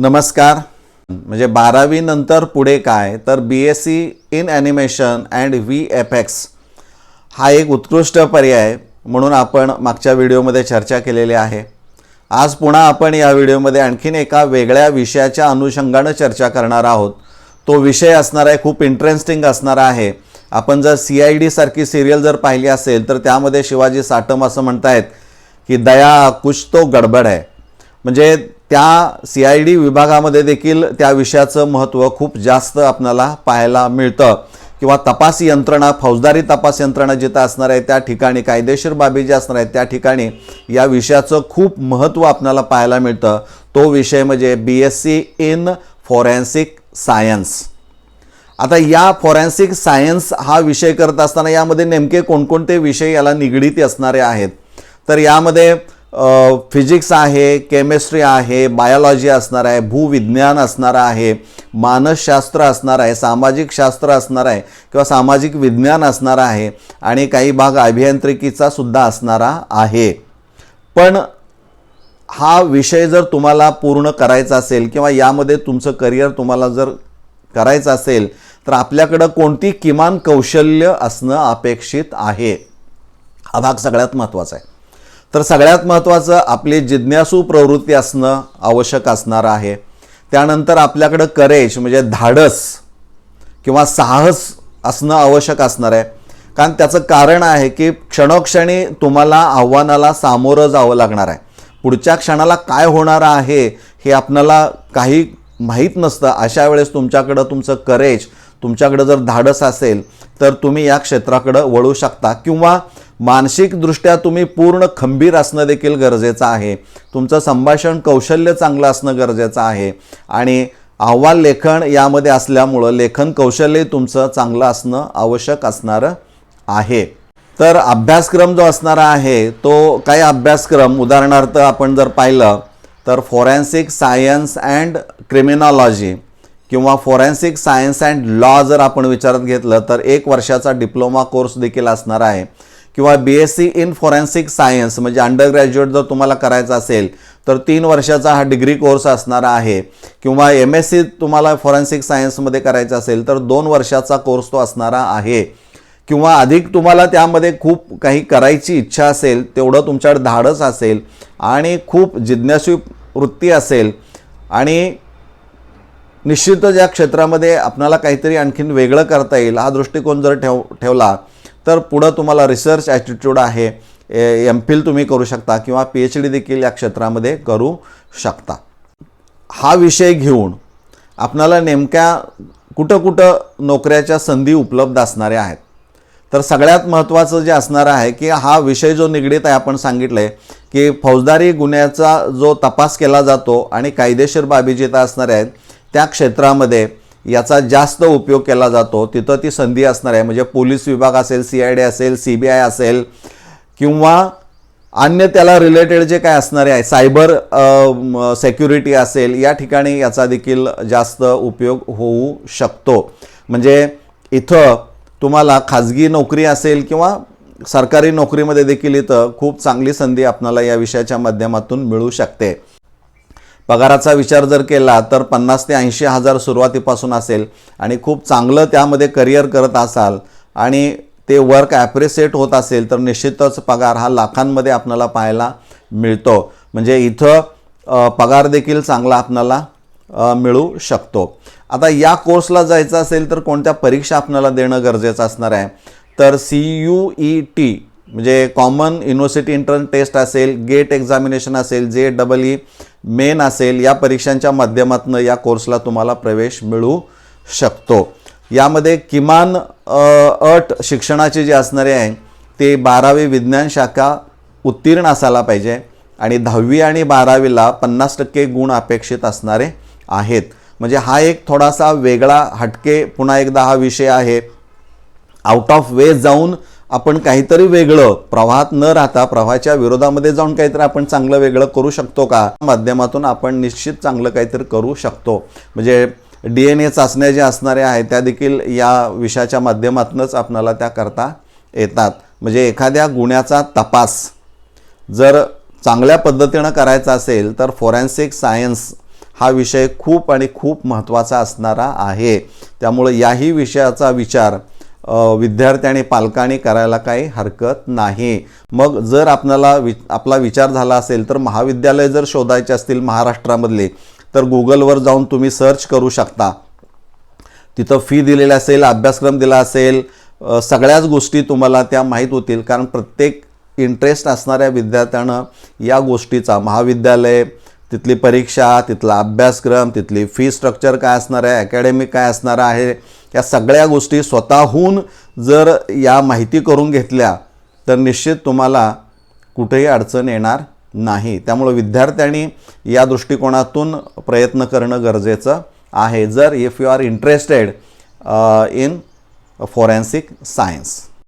नमस्कार. म्हणजे बारावी नंतर पुढे काय? तर B S C in animation and V F X हा एक उत्कृष्ट पर्याय म्हणून आपण मागच्या व्हिडिओमध्ये चर्चा केलेली आहे. आज पुन्हा आपण या व्हिडिओमध्ये आणखीन एका वेगळ्या विषयाच्या अनुषंगानं चर्चा करणार आहोत. तो विषय असणार आहे खूप इंटरेस्टिंग असणार आहे. आपण जर सी आय डी सारखी सिरियल जर पाहिली असेल तर त्यामध्ये शिवाजी साटम असं म्हणतायत की दया कुछ तो गडबड आहे म्हणजे त्या सी आय डी विभागामध्ये देखील त्या विषयाचं महत्त्व खूप जास्त आपल्याला पाहायला मिळतं. किंवा तपास यंत्रणा फौजदारी तपास यंत्रणा जिथं असणार आहे त्या ठिकाणी कायदेशीर बाबी ज्या असणार आहेत त्या ठिकाणी या विषयाचं खूप महत्त्व आपल्याला पाहायला मिळतं. तो विषय म्हणजे B S C in forensic science आता या फॉरेन्सिक सायन्स हा विषय करत असताना यामध्ये नेमके कोणकोणते विषय याला निगडीत असणारे आहेत? तर यामध्ये फिजिक्स आहे केमिस्ट्री आहे बायोलॉजी असणार आहे भूविज्ञान असणार आहे मानसशास्त्र असणार आहे सामाजिक शास्त्र असणार आहे किंवा सामाजिक विज्ञान असणार आहे आणि काही भाग अभियांत्रिकीचा सुद्धा असणारा आहे. पण हा विषय जर तुम्हाला पूर्ण करायचा असेल किंवा यामध्ये तुमचं करिअर तुम्हाला जर करायचं असेल तर आपल्याकडं कोणती किमान कौशल्य असणं अपेक्षित आहे? हा भाग सगळ्यात महत्त्वाचा आहे. तर सगळ्यात महत्त्वाचं आपली जिज्ञासू प्रवृत्ती असणं आवश्यक असणार आहे. त्यानंतर आपल्याकडं करेज म्हणजे धाडस किंवा साहस असणं आवश्यक असणार आहे. कारण त्याचं कारण आहे की क्षणोक्षणी तुम्हाला आव्हानाला सामोरं जावं लागणार आहे. पुढच्या क्षणाला काय होणार आहे हे आपल्याला काही माहीत नसतं. अशा वेळेस तुमच्याकडं तुमचं करेज तुमच्याकडं जर धाडस असेल तर तुम्ही या क्षेत्राकडं वळू शकता. किंवा मानसिकदृष्ट्या तुम्ही पूर्ण खंबीर असणं देखील गरजेचं आहे. तुमचं संभाषण कौशल्य चांगलं असणं गरजेचं आहे. आणि अहवाल लेखन यामध्ये असल्यामुळं लेखन कौशल्य तुमचं चांगलं असणं आवश्यक असणारं आहे. तर अभ्यासक्रम जो असणारा आहे तो काही अभ्यासक्रम उदाहरणार्थ आपण जर पाहिलं तर फॉरेन्सिक सायन्स अँड क्रिमिनॉलॉजी किंवा फॉरेन्सिक सायन्स अँड लॉ जर आपण विचारात घेतलं तर एक वर्षाचा डिप्लोमा कोर्स देखील असणार आहे. किंवा B S C in forensic science म्हणजे अंडर ग्रॅज्युएट जर तुम्हाला करायचं असेल तर तीन वर्षाचा हा डिग्री कोर्स असणारा आहे. किंवा एम एस सी तुम्हाला फॉरेन्सिक सायन्समध्ये करायचा असेल तर दोन वर्षाचा कोर्स तो असणारा आहे. किंवा अधिक तुम्हाला त्यामध्ये खूप काही करायची इच्छा असेल तेवढं तुमच्याकडे धाडस असेल आणि खूप जिज्ञासू वृत्ती असेल आणि निश्चितच या क्षेत्रामध्ये आपणाला काहीतरी आणखीन वेगळं करता येईल हा दृष्टिकोन जर ठेव ठेवला तर पुढं तुम्हाला रिसर्च ॲटिट्यूड आहे. एम फिल तुम्ही करू शकता किंवा पी एच डी देखील या क्षेत्रामध्ये करू शकता. हा विषय घेऊन आपणाला नेमक्या कुठं कुठं नोकऱ्याच्या संधी उपलब्ध असणाऱ्या आहेत. तर सगळ्यात महत्त्वाचं जे असणार आहे की हा विषय जो निगडीत आहे आपण सांगितलं आहे की फौजदारी गुन्ह्याचा जो तपास केला जातो आणि कायदेशीर बाबी जिथं असणाऱ्या आहेत त्या क्षेत्रामध्ये याचा जास्त उपयोग केला जातो. तिथं ती संधी असणार आहे. म्हणजे पोलीस विभाग असेल सी आय डी असेल सी बी आय असेल किंवा अन्य त्याला रिलेटेड जे काय असणारे आहे सायबर सेक्युरिटी असेल या ठिकाणी याचा देखील जास्त उपयोग होऊ शकतो. म्हणजे इथं तुम्हाला खाजगी नोकरी असेल किंवा सरकारी नोकरीमध्ये देखील इथं खूप चांगली संधी आपणाला या विषयाच्या माध्यमातून मिळू शकते. पगाराचा विचार जर केला तर पन्नास ते ऐंशी हजार सुरुवातीपासून असेल आणि खूप चांगलं त्यामध्ये करिअर करत असाल आणि ते वर्क ॲप्रिसिएट होत असेल तर निश्चितच पगार हा लाखांमध्ये आपल्याला पाहायला मिळतो. म्हणजे इथं पगार देखील चांगला आपल्याला मिळू शकतो. आता या कोर्सला जायचं असेल तर कोणत्या परीक्षा आपल्याला देणं गरजेचं असणार आहे? तर सी यू ई टी म्हणजे कॉमन युनिव्हर्सिटी इंटर्न टेस्ट असेल गेट एक्झामिनेशन असेल जे डबल ई मेन असेल या परीक्षांच्या माध्यमातून या कोर्सला तुम्हाला प्रवेश मिळू शकतो. यामध्ये किमान अट शिक्षणाचे जे असणारे आहे ते बारावी विज्ञान शाखा उत्तीर्ण असायला पाहिजे आणि दहावी आणि बारावीला पन्नास टक्के गुण अपेक्षित असणारे आहेत. म्हणजे हा एक थोडासा वेगळा हटके पुन्हा एकदा हा विषय आहे. आउट ऑफ वे जाऊन आपण काहीतरी वेगळं प्रवाहात न राहता प्रवाहाच्या विरोधामध्ये जाऊन काहीतरी आपण चांगलं वेगळं करू शकतो का? माध्यमातून आपण निश्चित चांगलं काहीतरी करू शकतो. म्हणजे डी एन ए चाचण्या ज्या असणाऱ्या आहेत त्या देखील या विषयाच्या माध्यमातूनच आपणाला त्या करता येतात. म्हणजे एखाद्या गुन्ह्याचा तपास जर चांगल्या पद्धतीनं करायचा असेल तर फॉरेन्सिक सायन्स हा विषय खूप आणि खूप महत्त्वाचा असणारा आहे. त्यामुळं याही विषयाचा विचार विद्यार्थ्याने विद्यार्थी आणि पालकांनी करायला काही हरकत नाही. मग जर आपणाला वि आपला विचार झाला असेल तर महाविद्यालय जर शोधायचे असतील महाराष्ट्रामधले तर गुगलवर जाऊन तुम्ही सर्च करू शकता. तिथं फी दिलेली असेल अभ्यासक्रम दिला असेल सगळ्याच गोष्टी तुम्हाला त्या माहीत होतील. कारण प्रत्येक इंटरेस्ट असणाऱ्या विद्यार्थ्यानं या गोष्टीचा महाविद्यालय तिथली परीक्षा तिथला अभ्यासक्रम तिथली फी स्ट्रक्चर काय असणार आहे अकॅडमिक काय असणार आहे या सगळ्या गोष्टी स्वतःहून जर या माहिती करून घेतल्या तर निश्चित तुम्हाला कुठेही अडचण येणार नाही. त्यामुळं विद्यार्थ्यांनी या दृष्टिकोनातून प्रयत्न करणं गरजेचं आहे. जर if you are interested in forensic science